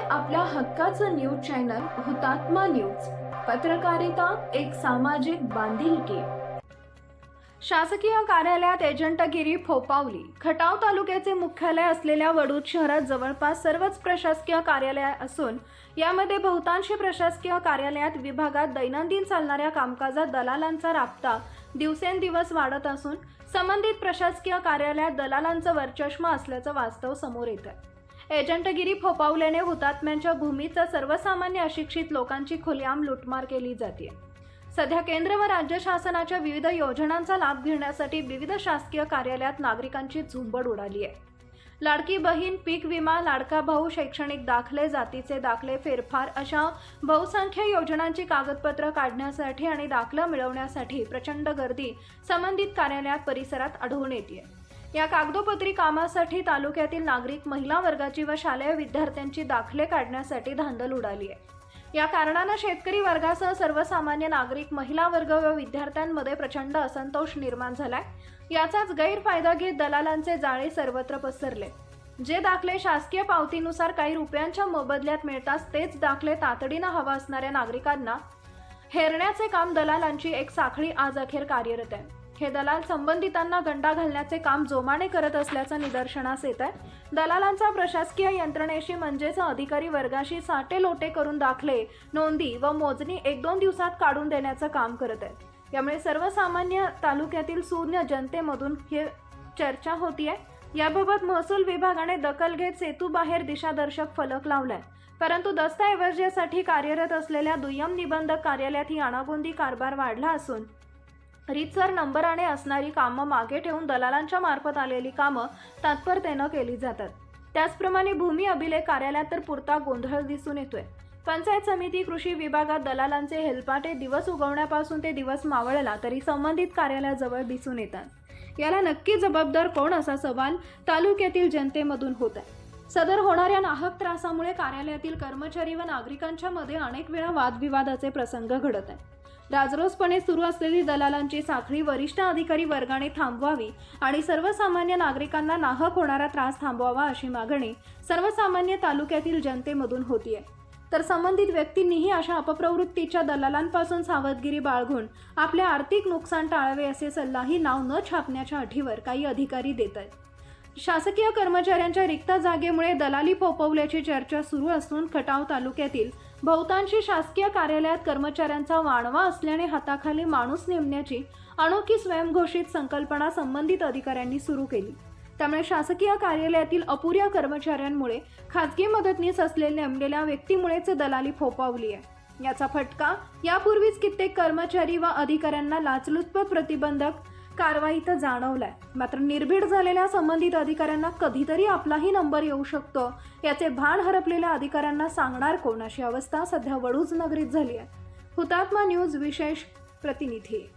आपल्या हक्काचं news channel हुतात्मा न्यूज? पत्रकारिता एक सामाजिक बांधिलकी. शासकीय कार्यालयात एजंटगिरी फोपावली. खटाव तालुक्याचे मुख्यालय असलेल्या वडूद शहरात जवळपास सर्वच प्रशासकीय कार्यालय असून यामध्ये बहुतांशी प्रशासकीय कार्यालयात विभागात दैनंदिन चालणाऱ्या कामकाजात दलालांचा राबता दिवसेंदिवस वाढत असून संबंधित प्रशासकीय कार्यालयात दलालांचं वर्चस्व असल्याचं वास्तव समोर येतं एजंटगिरी फोपावल्याने हुतात्म्यांच्या भूमीचा सर्वसामान्य अशिक्षित लोकांची खुलेआम लुटमार केली जाते. सध्या केंद्र व राज्य शासनाच्या विविध योजनांचा लाभ घेण्यासाठी विविध शासकीय कार्यालयात नागरिकांची झुंबड उडाली आहे. लाडकी बहीण पीक विमा लाडका भाऊ शैक्षणिक दाखले जातीचे दाखले फेरफार अशा बहुसंख्य योजनांची कागदपत्र काढण्यासाठी आणि दाखला मिळवण्यासाठी प्रचंड गर्दी संबंधित कार्यालयात परिसरात आढळून येते या कागदोपत्री कामासाठी तालुक्यातील नागरिक महिला वर्गाची व शालेय विद्यार्थ्यांची दाखले काढण्यासाठी धांदल उडाली आहे. या कारणानं शेतकरी वर्गासह सर्वसामान्य नागरिक महिला वर्ग व विद्यार्थ्यांमध्ये प्रचंड असंतोष निर्माण झालाय. याचाच गैरफायदा घेत दलालांचे जाळे सर्वत्र पसरले. जे दाखले शासकीय पावतीनुसार काही रुपयांच्या मोबदल्यात मिळतात तेच दाखले तातडीनं हवा असणाऱ्या नागरिकांना हेरण्याचे काम दलालांची एक साखळी आज अखेर कार्यरत आहे. हे दलाल संबंधितांना गंडा घालण्याचे काम जोमाने करत असल्याचं निदर्शनास येत आहे दलालांचा प्रशासकीय यंत्रणेशी म्हणजेच अधिकारी वर्गाशी साटे लोटे करून दाखले नोंदी व मोजणी एक दोन दिवसात काढून देण्याचं काम करत आहेत. यामुळे सर्वसामान्य तालुक्यातील शून्य जनतेमधून हे चर्चा होतीये. याबाबत महसूल विभागाने दखल घेत सेतूबाहेर दिशादर्शक फलक लावलाय. परंतु दस्तऐवजासाठी कार्यरत असलेल्या दुय्यम निबंधक कार्यालयात ही अनागोंदी कारभार वाढला असून रीतसर नंबराने असणारी कामं मागे ठेवून दलालांच्या मार्फत आलेली कामं तात्परतेनं केली जातात. त्याचप्रमाणे भूमी अभिलेख कार्यालयात तर पुरता गोंधळ दिसून येतोय. पंचायत समिती कृषी विभागात दलालांचे हेलपाटे दिवस उगवण्यापासून ते दिवस मावळला तरी संबंधित कार्यालयाजवळ दिसून येतात. याला नक्की जबाबदार कोण असा सवाल तालुक्यातील जनतेमधून होत आहे. सदर होणाऱ्या नाहक त्रासामुळे कार्यालयातील कर्मचारी व नागरिकांच्या मध्ये अनेक वेळा वादविवादाचे प्रसंग घडत आहेत. राजरोसपणे सुरू असलेली दलालांची साखळी वरिष्ठ अधिकारी वर्गाने थांबवावी आणि सर्वसामान्य नागरिकांना नाहक होणारा त्रास थांबवावा अशी मागणी सर्वसामान्य तालुक्यातील जनतेमधून होतीये. तर संबंधित व्यक्तींनीही अशा अपप्रवृत्तीच्या दलालांपासून सावधगिरी बाळगून आपले आर्थिक नुकसान टाळावे असे सल्लाही नाव न छापण्याच्या अटीवर काही अधिकारी देत आहेत. शासकीय कर्मचाऱ्यांच्या रिक्त जागेमुळे दलाली फोपवल्याची चर्चा सुरू असून खटाव तालुक्यातील बहुतांशी शासकीय कार्यालयात कर्मचाऱ्यांचा वाणवा असल्याने हाताखाली माणूस नेमण्याची अनोखी स्वयंघोषित संकल्पना संबंधित अधिकाऱ्यांनी सुरू केली. त्यामुळे शासकीय कार्यालयातील अपुऱ्या कर्मचाऱ्यांमुळे खाजगी मदतनीस असलेल्या नेमलेल्या व्यक्तीमुळेच दलाली फोपावली आहे. याचा फटका यापूर्वीच कित्येक कर्मचारी व अधिकाऱ्यांना लाचलुचपत प्रतिबंधक कारवाईत जाणवलाय. मात्र निर्भीड झालेल्या संबंधित अधिकाऱ्यांना कधीतरी आपलाही नंबर येऊ शकतो. याचे भान हरपलेल्या अधिकाऱ्यांना सांगणार कोण अशी अवस्था सध्या वडूज नगरीत झाली आहे. हुतात्मा न्यूज विशेष प्रतिनिधी.